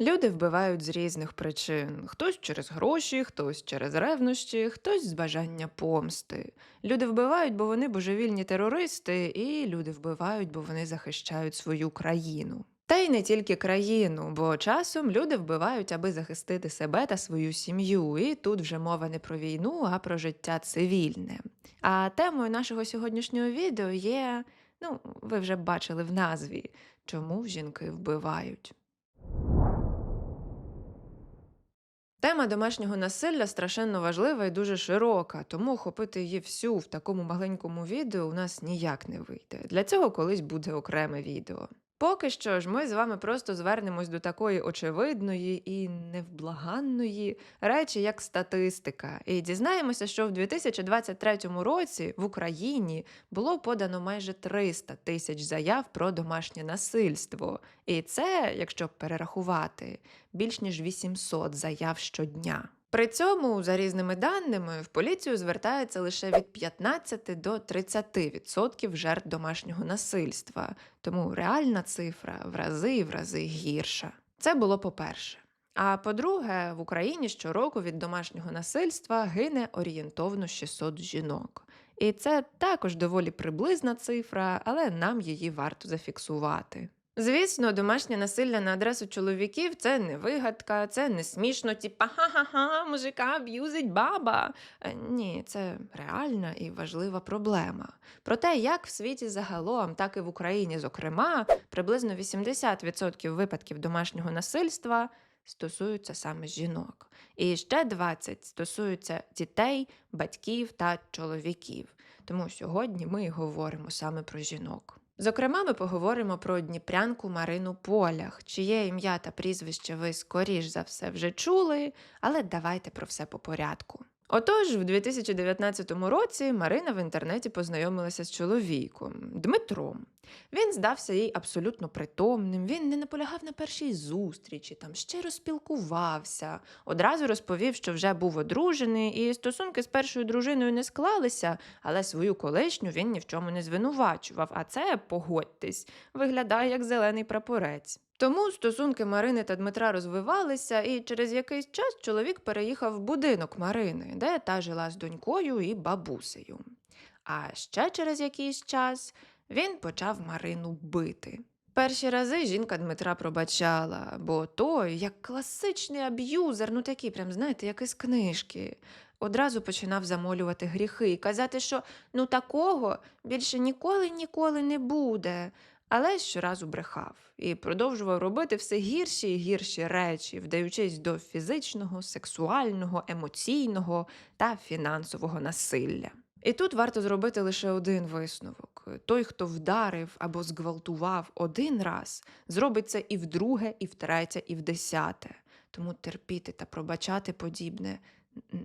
Люди вбивають з різних причин: хтось через гроші, хтось через ревнощі, хтось з бажання помсти. Люди вбивають, бо вони божевільні терористи, і люди вбивають, бо вони захищають свою країну. Та й не тільки країну, бо часом люди вбивають, аби захистити себе та свою сім'ю. І тут вже мова не про війну, а про життя цивільне. А темою нашого сьогоднішнього відео є, ну, ви вже бачили в назві, чому жінки вбивають. Тема домашнього насилля страшенно важлива і дуже широка, тому охопити її всю в такому маленькому відео у нас ніяк не вийде. Для цього колись буде окреме відео. Поки що ж, ми з вами просто звернемось до такої очевидної і невблаганної речі, як статистика, і дізнаємося, що в 2023 році в Україні було подано майже 300 тисяч заяв про домашнє насильство. І це, якщо перерахувати, більш ніж 800 заяв щодня. При цьому, за різними даними, в поліцію звертається лише від 15 до 30% жертв домашнього насильства, тому реальна цифра в рази і в рази гірша. Це було по-перше. А по-друге, в Україні щороку від домашнього насильства гине орієнтовно 600 жінок. І це також доволі приблизна цифра, але нам її варто зафіксувати. Звісно, домашнє насилля на адресу чоловіків це не вигадка, це не смішно, типа ха-ха-ха, мужика б'юзить баба. Е, Ні, це реальна і важлива проблема. Про те, як в світі загалом, так і в Україні, зокрема, приблизно 80% випадків домашнього насильства стосуються саме жінок. І ще 20 стосуються дітей, батьків та чоловіків. Тому сьогодні ми говоримо саме про жінок. Зокрема, ми поговоримо про дніпрянку Марину Полях, чиє ім'я та прізвище ви скоріш за все вже чули, але давайте про все по порядку. Отож, в 2019 році Марина в інтернеті познайомилася з чоловіком Дмитром. Він здався їй абсолютно притомним, він не наполягав на першій зустрічі, там щиро спілкувався, одразу розповів, що вже був одружений, і стосунки з першою дружиною не склалися, але свою колишню він ні в чому не звинувачував. А це, погодьтесь, виглядає як зелений прапорець. Тому стосунки Марини та Дмитра розвивалися, і через якийсь час чоловік переїхав в будинок Марини, де та жила з донькою і бабусею. А ще через якийсь час він почав Марину бити. Перші рази жінка Дмитра пробачала, бо той, як класичний аб'юзер, ну такий, прям, знаєте, як із книжки, одразу починав замолювати гріхи і казати, що ну такого більше ніколи ніколи не буде. Але щоразу брехав і продовжував робити все гірші і гірші речі, вдаючись до фізичного, сексуального, емоційного та фінансового насилля. І тут варто зробити лише один висновок: той, хто вдарив або зґвалтував один раз, зробить це і вдруге, і втретє, і в десяте. Тому терпіти та пробачати подібне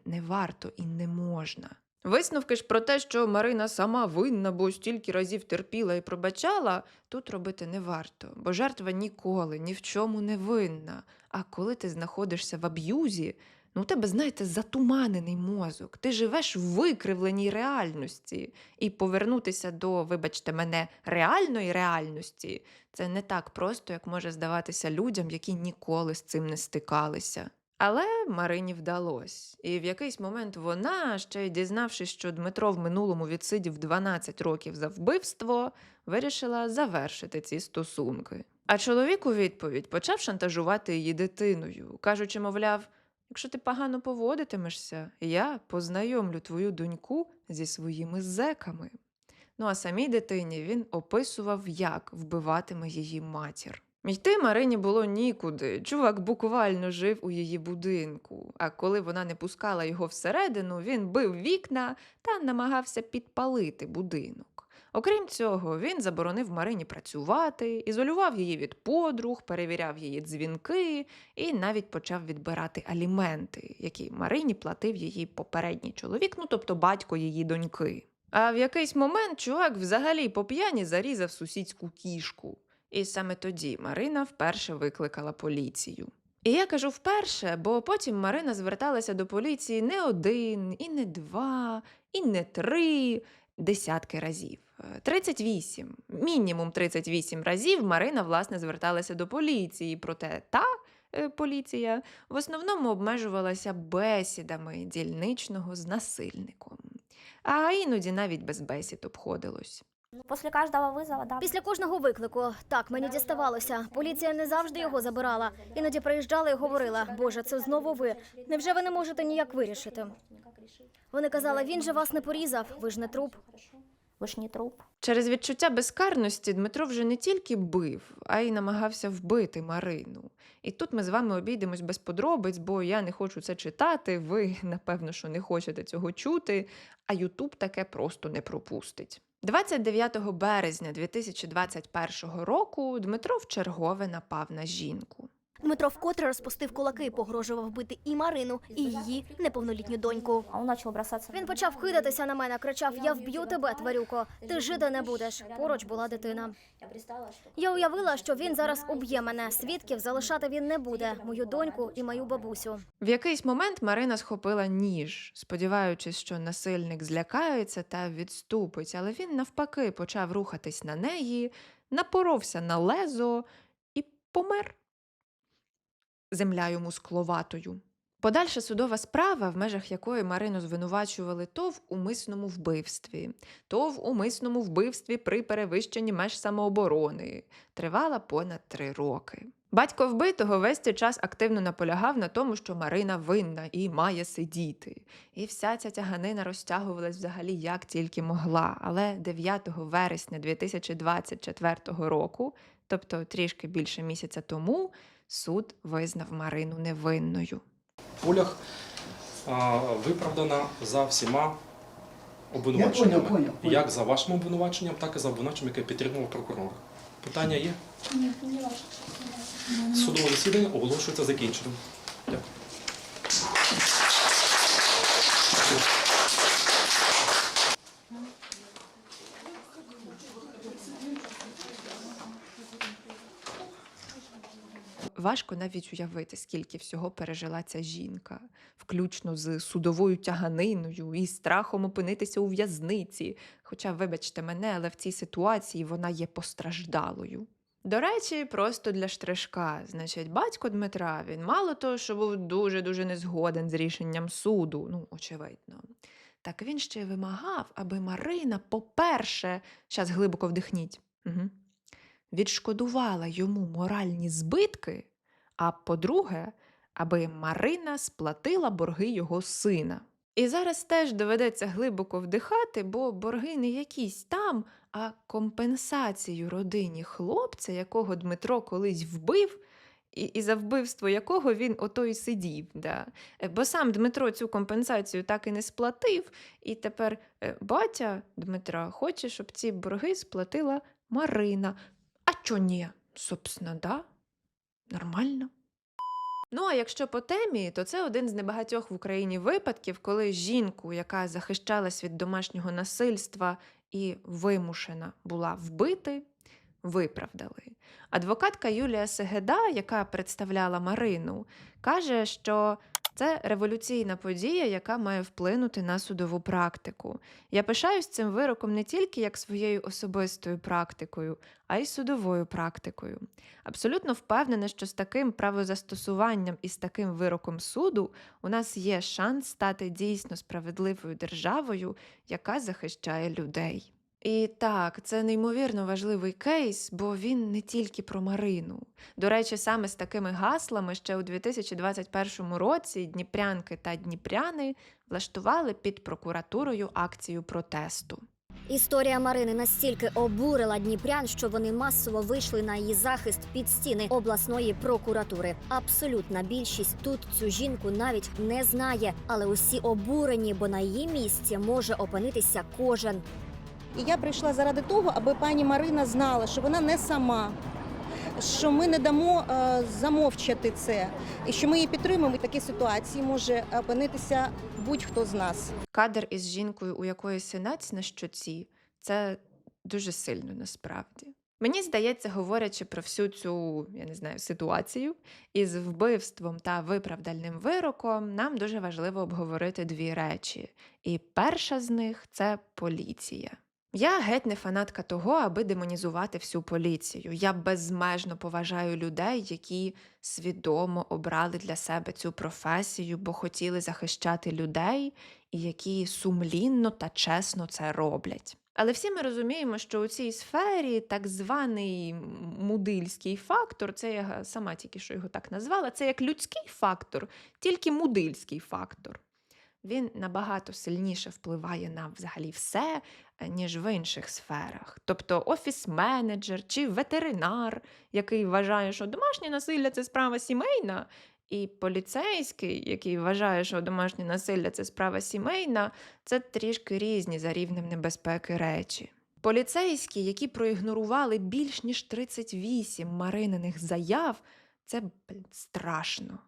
не варто і не можна. Висновки ж про те, що Марина сама винна, бо стільки разів терпіла і пробачала, тут робити не варто, бо жертва ніколи ні в чому не винна. А коли ти знаходишся в аб'юзі, ну у тебе, знаєте, затуманений мозок, ти живеш в викривленій реальності, і повернутися до, вибачте мене, реальної реальності це не так просто, як може здаватися людям, які ніколи з цим не стикалися. Але Марині вдалося. І в якийсь момент вона, ще й дізнавшись, що Дмитро в минулому відсидів 12 років за вбивство, вирішила завершити ці стосунки. А чоловік у відповідь почав шантажувати її дитиною, кажучи, мовляв, якщо ти погано поводитимешся, я познайомлю твою доньку зі своїми зеками. Ну а самій дитині він описував, як вбиватиме її матір. Йти Марині було нікуди. Чувак буквально жив у її будинку. А коли вона не пускала його всередину, він бив вікна та намагався підпалити будинок. Окрім цього, він заборонив Марині працювати, ізолював її від подруг, перевіряв її дзвінки і навіть почав відбирати аліменти, які Марині платив її попередній чоловік, ну тобто батько її доньки. А в якийсь момент чувак взагалі по п'яні зарізав сусідську кішку. І саме тоді Марина вперше викликала поліцію. І я кажу вперше, бо потім Марина зверталася до поліції не один, і не два, і не три, десятки разів. Е, 38, мінімум 38 разів Марина власне зверталася до поліції, проте та е, поліція в основному обмежувалася бесідами дільничного з насильником, а іноді навіть без бесід обходилось. После каждого вызова, да. Після кожного виклику так мені діставалося. Поліція не завжди його забирала. Іноді приїжджала і говорила: Боже, це знову ви. Невже ви не можете ніяк вирішити? Вони казали, він же вас не порізав, ви ж не труп. Вы ж не труп. Через відчуття безкарності Дмитро вже не тільки бив, а й намагався вбити Марину. І тут ми з вами обійдемось без подробиць, бо я не хочу це читати. Ви, напевно, що не хочете цього чути, а Ютуб таке просто не пропустить. 29 березня 2021 року Дмитро вчергове напав на жінку. Дмитро вкотре розпустив кулаки, погрожував бити і Марину, і її неповнолітню доньку. Він почав кидатися на мене, кричав: Я вб'ю тебе, тварюко. Ти жити не будеш. Поруч була дитина. Я уявила, що він зараз уб'є мене. Свідків залишати він не буде. Мою доньку і мою бабусю. В якийсь момент Марина схопила ніж, сподіваючись, що насильник злякається та відступить, але він навпаки почав рухатись на неї, напоровся на лезо і помер. Земля йому скловатою. Подальша судова справа, в межах якої Марину звинувачували то в умисному вбивстві, то в умисному вбивстві при перевищенні меж самооборони, тривала понад три роки. Батько вбитого весь цей час активно наполягав на тому, що Марина винна і має сидіти. І вся ця тяганина розтягувалась взагалі як тільки могла. Але 9 вересня 2024 року, тобто трішки більше місяця тому, суд визнав Марину невинною. полях а, виправдана за всіма Я обвинуваченнями. понял, понял, понял. Як за вашим обвинуваченням, так і за обвинуваченням, яке підтримував прокурор. Питання є? Судове засідання оголошується закінченим. Важко навіть уявити, скільки всього пережила ця жінка, включно з судовою тяганиною і страхом опинитися у в'язниці. Хоча, вибачте мене, але в цій ситуації вона є постраждалою. До речі, просто для штришка. Значить, батько Дмитра він мало того, що був дуже-дуже незгоден з рішенням суду, ну, очевидно. Так він ще й вимагав, аби Марина, по-перше, зараз глибоко вдихніть. Угу відшкодувала йому моральні збитки, а по-друге, аби Марина сплатила борги його сина. І зараз теж доведеться глибоко вдихати, бо борги не якісь там, а компенсацію родині хлопця, якого Дмитро колись вбив, і, і за вбивство якого він ото й сидів. Да. Е, Бо сам Дмитро цю компенсацію так і не сплатив, і тепер е, батя Дмитра хоче, щоб ці борги сплатила Марина. А чо ні? Собственно, да. Нормально. Ну, а якщо по темі, то це один з небагатьох в Україні випадків, коли жінку, яка захищалась від домашнього насильства і вимушена була вбити, виправдали. Адвокатка Юлія Сегеда, яка представляла Марину, каже, що це революційна подія, яка має вплинути на судову практику. Я пишаюсь цим вироком не тільки як своєю особистою практикою, а й судовою практикою. Абсолютно впевнена, що з таким правозастосуванням і з таким вироком суду у нас є шанс стати дійсно справедливою державою, яка захищає людей. І так, це неймовірно важливий кейс, бо він не тільки про Марину. До речі, саме з такими гаслами ще у 2021 році дніпрянки та дніпряни влаштували під прокуратурою акцію протесту. Історія Марини настільки обурила дніпрян, що вони масово вийшли на її захист під стіни обласної прокуратури. Абсолютна більшість тут цю жінку навіть не знає, але усі обурені, бо на її місці може опинитися кожен. І я прийшла заради того, аби пані Марина знала, що вона не сама, що ми не дамо е, замовчати це, і що ми її підтримуємо. І в такій ситуації може опинитися будь-хто з нас. Кадр із жінкою, у якої синець на щоці, це дуже сильно насправді. Мені здається, говорячи про всю цю, я не знаю, ситуацію із вбивством та виправдальним вироком, нам дуже важливо обговорити дві речі. І перша з них це поліція. Я геть не фанатка того, аби демонізувати всю поліцію. Я безмежно поважаю людей, які свідомо обрали для себе цю професію, бо хотіли захищати людей, і які сумлінно та чесно це роблять. Але всі ми розуміємо, що у цій сфері так званий мудильський фактор, це я сама тільки що його так назвала, це як людський фактор, тільки мудильський фактор. Він набагато сильніше впливає на взагалі все, е, ніж в інших сферах. Тобто офіс-менеджер чи ветеринар, який вважає, що домашнє насилля це справа сімейна, і поліцейський, який вважає, що домашнє насилля це справа сімейна, це трішки різні за рівнем небезпеки речі. Поліцейські, які проігнорували більш ніж 38 марининих заяв, це страшно.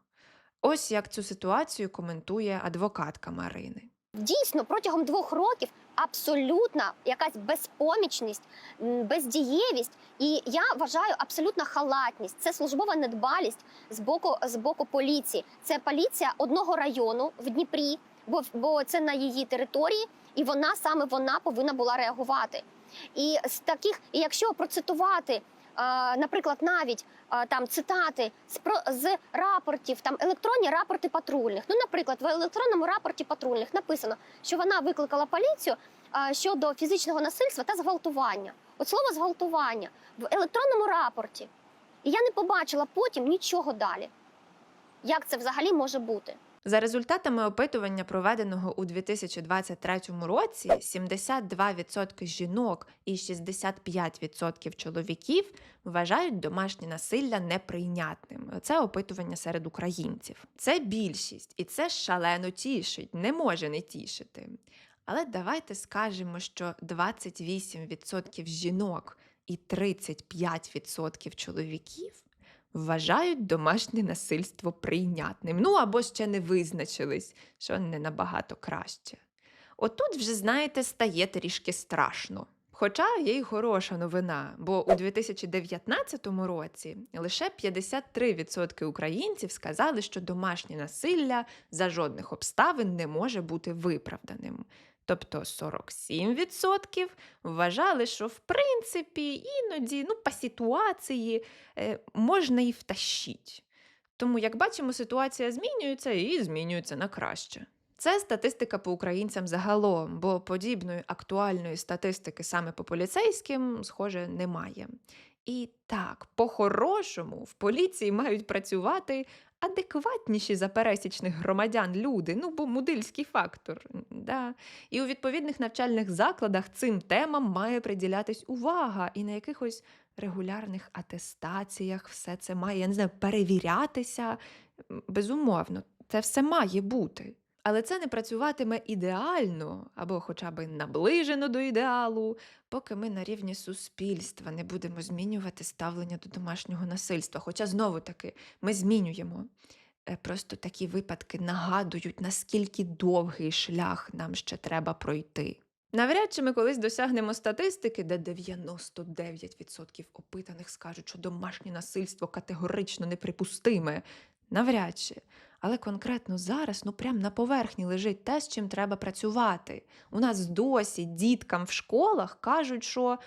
Ось як цю ситуацію коментує адвокатка Марини. Дійсно, протягом двох років абсолютна якась безпомічність, бездієвість, і я вважаю абсолютна халатність. Це службова недбалість з боку з боку поліції. Це поліція одного району в Дніпрі, бо, бо це на її території, і вона саме вона повинна була реагувати. І з таких, і якщо процитувати, наприклад, навіть там цитати з з рапортів, там електронні рапорти патрульних. Ну, наприклад, в електронному рапорті патрульних написано, що вона викликала поліцію щодо фізичного насильства та зґвалтування. От слово зґвалтування в електронному рапорті. І я не побачила потім нічого далі. Як це взагалі може бути? За результатами опитування, проведеного у 2023 році, 72% жінок і 65% чоловіків вважають домашнє насилля неприйнятним. Це опитування серед українців. Це більшість, і це шалено тішить, не може не тішити. Але давайте скажемо, що 28% жінок і 35% чоловіків вважають домашнє насильство прийнятним. Ну або ще не визначились, що не набагато краще. Отут вже, знаєте, стає трішки страшно. Хоча є й хороша новина, бо у 2019 році лише 53% українців сказали, що домашнє насилля за жодних обставин не може бути виправданим. Тобто 47% вважали, що в принципі іноді, ну, по ситуації е, можна і втащить. Тому, як бачимо, ситуація змінюється і змінюється на краще. Це статистика по українцям загалом, бо подібної актуальної статистики саме по поліцейським, схоже, немає. І так, по-хорошому, в поліції мають працювати адекватніші за пересічних громадян люди, ну бо мудильський фактор. Да. І у відповідних навчальних закладах цим темам має приділятись увага, і на якихось регулярних атестаціях все це має, я не знаю, перевірятися. Безумовно, це все має бути. Але це не працюватиме ідеально або хоча б наближено до ідеалу, поки ми на рівні суспільства не будемо змінювати ставлення до домашнього насильства. Хоча знову таки ми змінюємо. Е, Просто такі випадки нагадують, наскільки довгий шлях нам ще треба пройти. Навряд чи ми колись досягнемо статистики, де 99% опитаних скажуть, що домашнє насильство категорично неприпустиме. Навряд чи. Але конкретно зараз, ну прям на поверхні лежить те, з чим треба працювати. У нас досі діткам в школах кажуть, що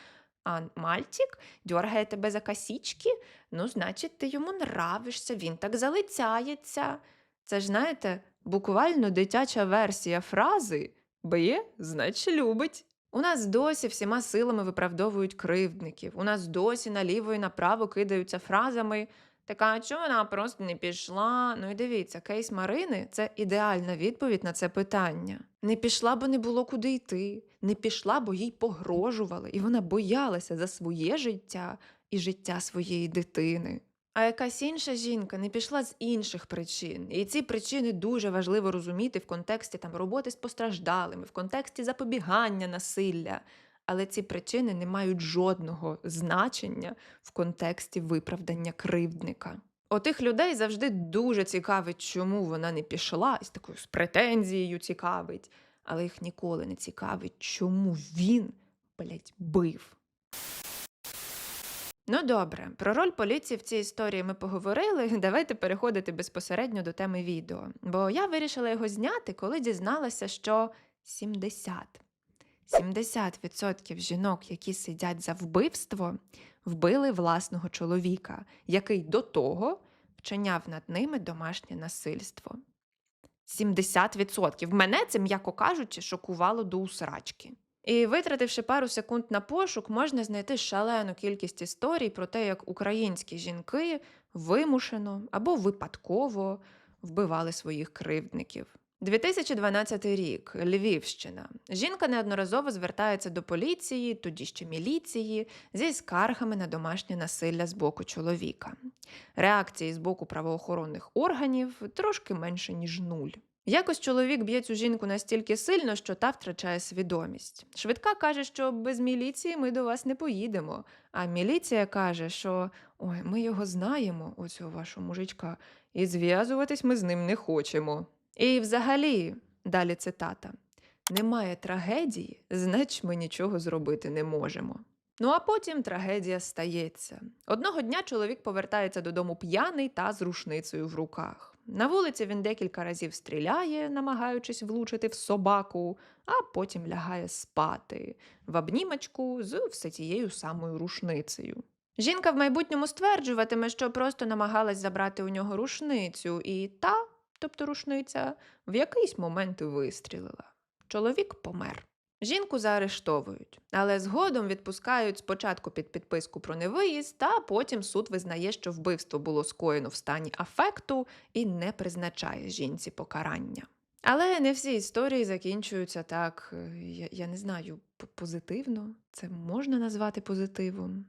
а мальчик дьоргає тебе за косічки, ну, значить, ти йому нравишся, він так залицяється. Це ж, знаєте, буквально дитяча версія фрази б'є, значить, любить. У нас досі всіма силами виправдовують кривдників. У нас досі наліво і направо кидаються фразами. Така, а вона просто не пішла? Ну і дивіться, кейс Марини це ідеальна відповідь на це питання. Не пішла, бо не було куди йти, не пішла, бо їй погрожували, і вона боялася за своє життя і життя своєї дитини. А якась інша жінка не пішла з інших причин. І ці причини дуже важливо розуміти в контексті там, роботи з постраждалими, в контексті запобігання насилля. Але ці причини не мають жодного значення в контексті виправдання кривдника. Отих людей завжди дуже цікавить, чому вона не пішла, з такою з претензією цікавить, але їх ніколи не цікавить, чому він, блядь, бив. Ну добре, про роль поліції в цій історії ми поговорили. Давайте переходити безпосередньо до теми відео. Бо я вирішила його зняти, коли дізналася, що 70. 70% жінок, які сидять за вбивство, вбили власного чоловіка, який до того вчиняв над ними домашнє насильство. 70%. Мене це, м'яко кажучи, шокувало до усрачки. І витративши пару секунд на пошук, можна знайти шалену кількість історій про те, як українські жінки вимушено або випадково вбивали своїх кривдників. 2012 рік, Львівщина. Жінка неодноразово звертається до поліції, тоді ще міліції, зі скаргами на домашнє насилля з боку чоловіка. Реакції з боку правоохоронних органів трошки менше, ніж нуль. Якось чоловік б'є цю жінку настільки сильно, що та втрачає свідомість. Швидка каже, що без міліції ми до вас не поїдемо. А міліція каже, що ой, ми його знаємо, оцього вашого мужичка, і зв'язуватись ми з ним не хочемо. І взагалі, далі цитата: немає трагедії, значить ми нічого зробити не можемо. Ну а потім трагедія стається. Одного дня чоловік повертається додому п'яний та з рушницею в руках. На вулиці він декілька разів стріляє, намагаючись влучити в собаку, а потім лягає спати в обнімочку з все тією самою рушницею. Жінка в майбутньому стверджуватиме, що просто намагалась забрати у нього рушницю, і та, тобто рушниця, в якийсь момент вистрілила. Чоловік помер. Жінку заарештовують, але згодом відпускають спочатку під підписку про невиїзд, а потім суд визнає, що вбивство було скоєно в стані афекту і не призначає жінці покарання. Але не всі історії закінчуються так, е, я, я не знаю, позитивно. Це можна назвати позитивом.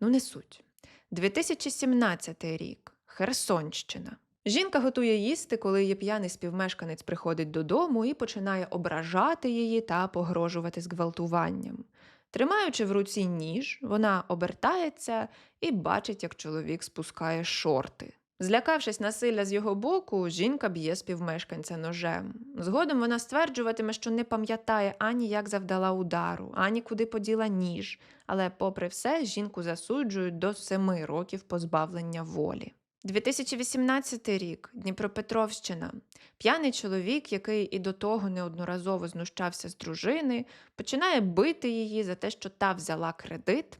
Ну, не суть. 2017 рік. Херсонщина. Жінка готує їсти, коли її п'яний співмешканець приходить додому і починає ображати її та погрожувати зґвалтуванням. Тримаючи в руці ніж, вона обертається і бачить, як чоловік спускає шорти. Злякавшись насилля з його боку, жінка б'є співмешканця ножем. Згодом вона стверджуватиме, що не пам'ятає ані як завдала удару, ані куди поділа ніж, але, попри все, жінку засуджують до семи років позбавлення волі. 2018 рік, Дніпропетровщина. П'яний чоловік, який і до того неодноразово знущався з дружини, починає бити її за те, що та взяла кредит,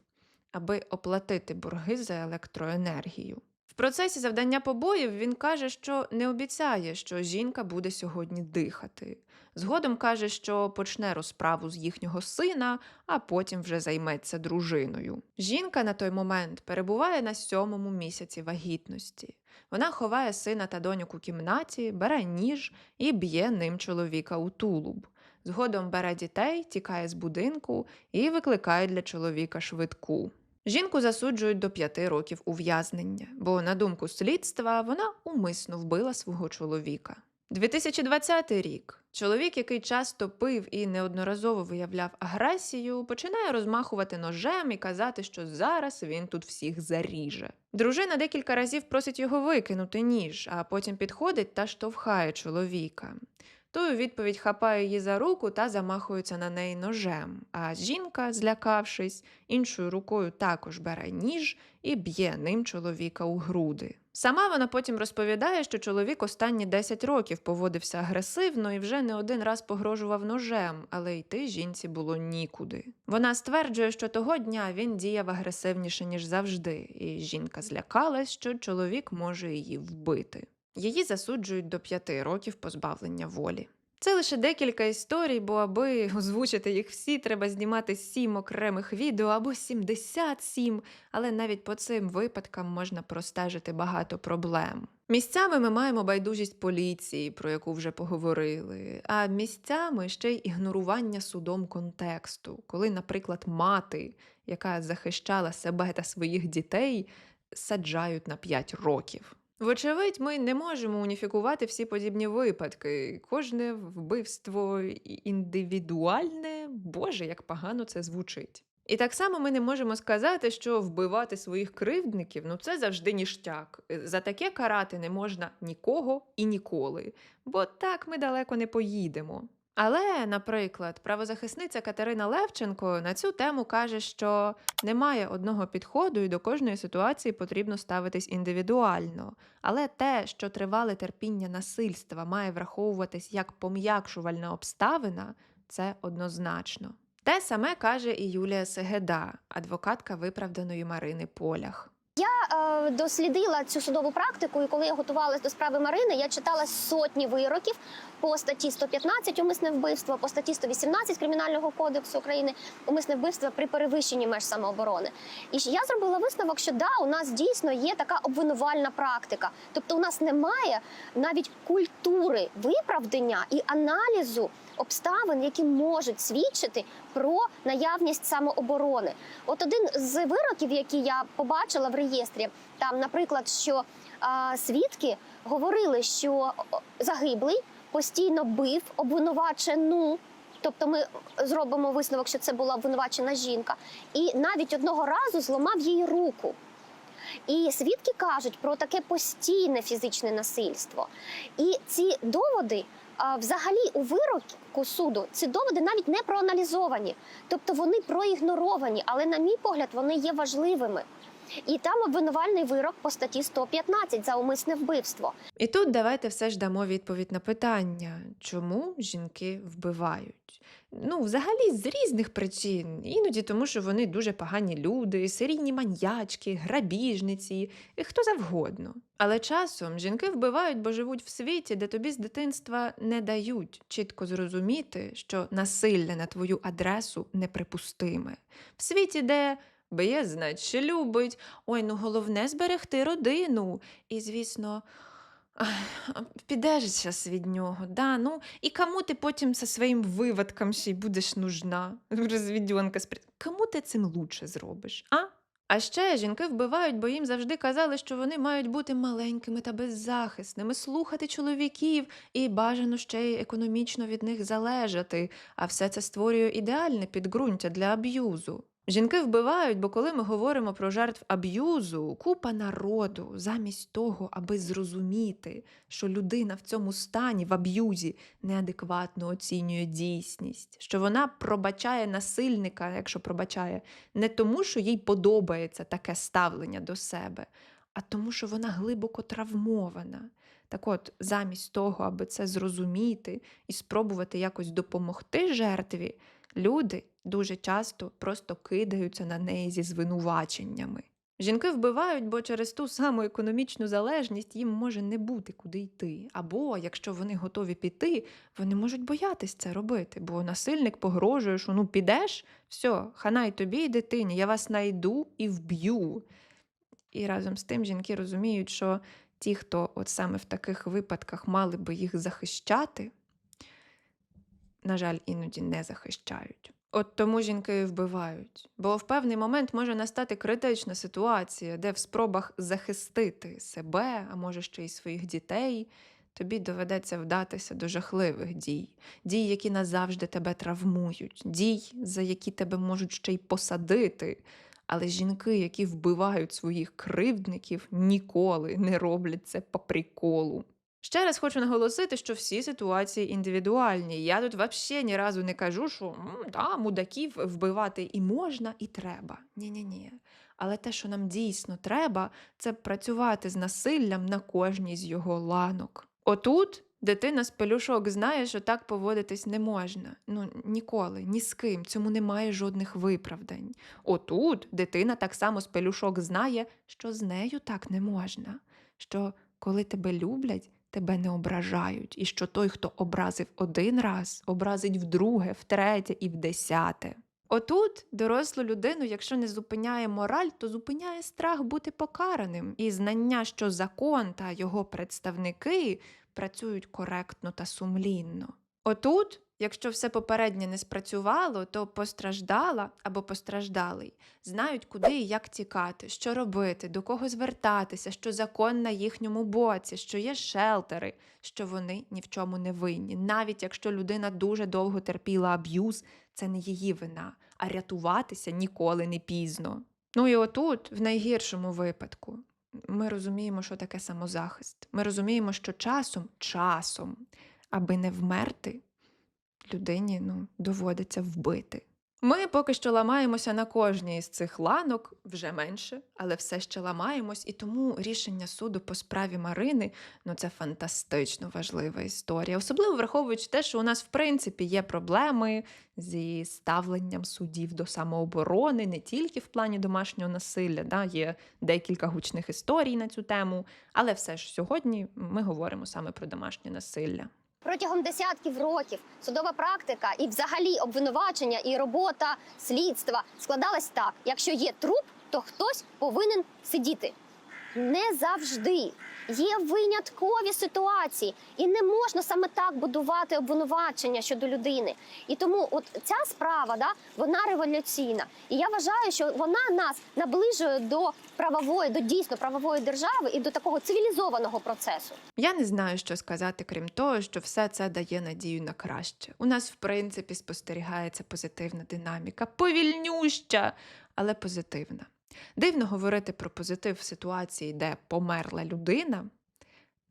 аби оплатити борги за електроенергію. Процесі завдання побоїв він каже, що не обіцяє, що жінка буде сьогодні дихати. Згодом каже, що почне розправу з їхнього сина, а потім вже займеться дружиною. Жінка на той момент перебуває на сьомому місяці вагітності. Вона ховає сина та доньок у кімнаті, бере ніж і б'є ним чоловіка у тулуб. Згодом бере дітей, тікає з будинку і викликає для чоловіка швидку. Жінку засуджують до п'яти років ув'язнення, бо, на думку слідства, вона умисно вбила свого чоловіка. 2020 рік. Чоловік, який часто пив і неодноразово виявляв агресію, починає розмахувати ножем і казати, що зараз він тут всіх заріже. Дружина декілька разів просить його викинути ніж, а потім підходить та штовхає чоловіка. Той у відповідь хапає її за руку та замахується на неї ножем. А жінка, злякавшись, іншою рукою також бере ніж і б'є ним чоловіка у груди. Сама вона потім розповідає, що чоловік останні 10 років поводився агресивно і вже не один раз погрожував ножем, але йти жінці було нікуди. Вона стверджує, що того дня він діяв агресивніше, ніж завжди, і жінка злякалась, що чоловік може її вбити. Її засуджують до п'яти років позбавлення волі. Це лише декілька історій, бо аби озвучити їх всі, треба знімати сім окремих відео або 77, але навіть по цим випадкам можна простежити багато проблем. Місцями ми маємо байдужість поліції, про яку вже поговорили, а місцями ще й ігнорування судом контексту, коли, наприклад, мати, яка захищала себе та своїх дітей, саджають на 5 років. Вочевидь, ми не можемо уніфікувати всі подібні випадки. Кожне вбивство індивідуальне, боже, як погано це звучить. І так само ми не можемо сказати, що вбивати своїх кривдників ну це завжди ніштяк. За таке карати не можна нікого і ніколи, бо так ми далеко не поїдемо. Але, наприклад, правозахисниця Катерина Левченко на цю тему каже, що немає одного підходу, і до кожної ситуації потрібно ставитись індивідуально. Але те, що тривале терпіння насильства має враховуватись як пом'якшувальна обставина, це однозначно. Те саме каже і Юлія Сегеда, адвокатка виправданої Марини Полях. Я е, дослідила цю судову практику, і коли я готувалась до справи Марини, я читала сотні вироків по статті 115 умисне вбивство, по статті 118 Кримінального кодексу України умисне вбивство при перевищенні меж самооборони. І я зробила висновок, що да, у нас дійсно є така обвинувальна практика. Тобто, у нас немає навіть культури виправдання і аналізу обставин, які можуть свідчити про наявність самооборони. От один з вироків, які я побачила в реєстрі, там, наприклад, що а, свідки говорили, що загиблий постійно бив обвинувачену. Тобто ми зробимо висновок, що це була обвинувачена жінка, і навіть одного разу зламав їй руку. І свідки кажуть про таке постійне фізичне насильство. І ці доводи, взагалі, у вироку суду, ці доводи навіть не проаналізовані, тобто вони проігноровані, але, на мій погляд, вони є важливими. І там обвинувальний вирок по статті 115 за умисне вбивство. І тут давайте все ж дамо відповідь на питання, чому жінки вбивають. Ну, взагалі, з різних причин. Іноді тому, що вони дуже погані люди, серійні маньячки, грабіжниці, і хто завгодно. Але часом жінки вбивають, бо живуть в світі, де тобі з дитинства не дають чітко зрозуміти, що насилля на твою адресу неприпустиме. В світі, де б'є, значить любить, ой, ну головне зберегти родину. І, звісно, підеш зараз від нього, да? ну, і кому ти потім зі своїм виводком ще й будеш нужна? Розвідьонка. Кому ти цим лучше зробиш, а? А ще жінки вбивають, бо їм завжди казали, що вони мають бути маленькими та беззахисними, слухати чоловіків і бажано ще й економічно від них залежати, а все це створює ідеальне підґрунтя для аб'юзу. Жінки вбивають, бо коли ми говоримо про жертв аб'юзу, купа народу, замість того, аби зрозуміти, що людина в цьому стані в аб'юзі неадекватно оцінює дійсність, що вона пробачає насильника, якщо пробачає, не тому, що їй подобається таке ставлення до себе, а тому, що вона глибоко травмована. Так от, замість того, аби це зрозуміти і спробувати якось допомогти жертві, люди дуже часто просто кидаються на неї зі звинуваченнями. Жінки вбивають, бо через ту саму економічну залежність їм може не бути куди йти. Або якщо вони готові піти, вони можуть боятись це робити, бо насильник погрожує, що ну підеш, все, ханай тобі і дитині, я вас найду і вб'ю. І разом з тим жінки розуміють, що ті, хто от саме в таких випадках мали би їх захищати, на жаль, іноді не захищають. От тому жінки і вбивають. Бо в певний момент може настати критична ситуація, де в спробах захистити себе, а може ще й своїх дітей, тобі доведеться вдатися до жахливих дій, дій, які назавжди тебе травмують, дій, за які тебе можуть ще й посадити. Але жінки, які вбивають своїх кривдників, ніколи не роблять це по приколу. Ще раз хочу наголосити, що всі ситуації індивідуальні. Я тут взагалі ні разу не кажу, що «М, да, мудаків вбивати і можна, і треба. Ні-ні-ні. Але те, що нам дійсно треба, це працювати з насиллям на кожній з його ланок. Отут дитина з пелюшок знає, що так поводитись не можна. Ну ніколи, ні з ким. Цьому немає жодних виправдань. Отут дитина так само з пелюшок знає, що з нею так не можна. Що коли тебе люблять, тебе не ображають, і що той, хто образив один раз, образить вдруге, втретє і в десяте. Отут дорослу людину, якщо не зупиняє мораль, то зупиняє страх бути покараним і знання, що закон та його представники працюють коректно та сумлінно. Отут, якщо все попереднє не спрацювало, то постраждала або постраждалий знають, куди і як тікати, що робити, до кого звертатися, що закон на їхньому боці, що є шелтери, що вони ні в чому не винні. Навіть якщо людина дуже довго терпіла аб'юз, це не її вина, а рятуватися ніколи не пізно. Ну і отут, в найгіршому випадку, ми розуміємо, що таке самозахист. Ми розуміємо, що часом, часом, аби не вмерти, людині ну, доводиться вбити. Ми поки що ламаємося на кожній з цих ланок, вже менше, але все ще ламаємось, і тому рішення суду по справі Марини ну це фантастично важлива історія. Особливо враховуючи те, що у нас в принципі є проблеми зі ставленням судів до самооборони, не тільки в плані домашнього насилля, да, є декілька гучних історій на цю тему, але все ж сьогодні ми говоримо саме про домашнє насилля. Протягом десятків років судова практика і взагалі обвинувачення і робота слідства складалась так: якщо є труп, то хтось повинен сидіти. Не завжди. Є виняткові ситуації, і не можна саме так будувати обвинувачення щодо людини. І тому, от ця справа, да, вона революційна. І я вважаю, що вона нас наближує до правової, до дійсно правової держави і до такого цивілізованого процесу. Я не знаю, що сказати, крім того, що все це дає надію на краще. У нас, в принципі, спостерігається позитивна динаміка, повільнюща, але позитивна. Дивно говорити про позитив в ситуації, де померла людина,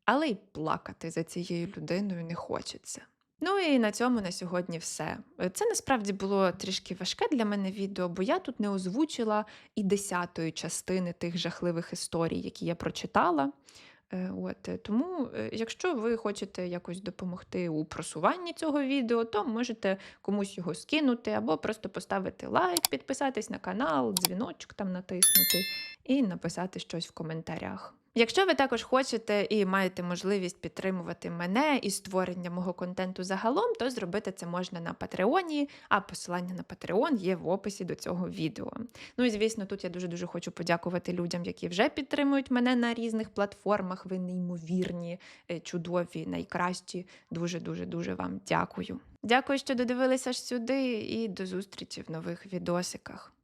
але й плакати за цією людиною не хочеться. Ну і на цьому на сьогодні все. Це насправді було трішки важке для мене відео, бо я тут не озвучила і десятої частини тих жахливих історій, які я прочитала. Е, От, е, тому, е, якщо ви хочете якось допомогти у просуванні цього відео, то можете комусь його скинути або просто поставити лайк, підписатись на канал, дзвіночок там натиснути і написати щось в коментарях. Якщо ви також хочете і маєте можливість підтримувати мене і створення мого контенту загалом, то зробити це можна на Патреоні, а посилання на Patreon є в описі до цього відео. Ну і звісно, тут я дуже дуже хочу подякувати людям, які вже підтримують мене на різних платформах. Ви неймовірні, е, чудові, найкращі. Дуже дуже дуже вам дякую. Дякую, що додивилися аж сюди, і до зустрічі в нових відосиках.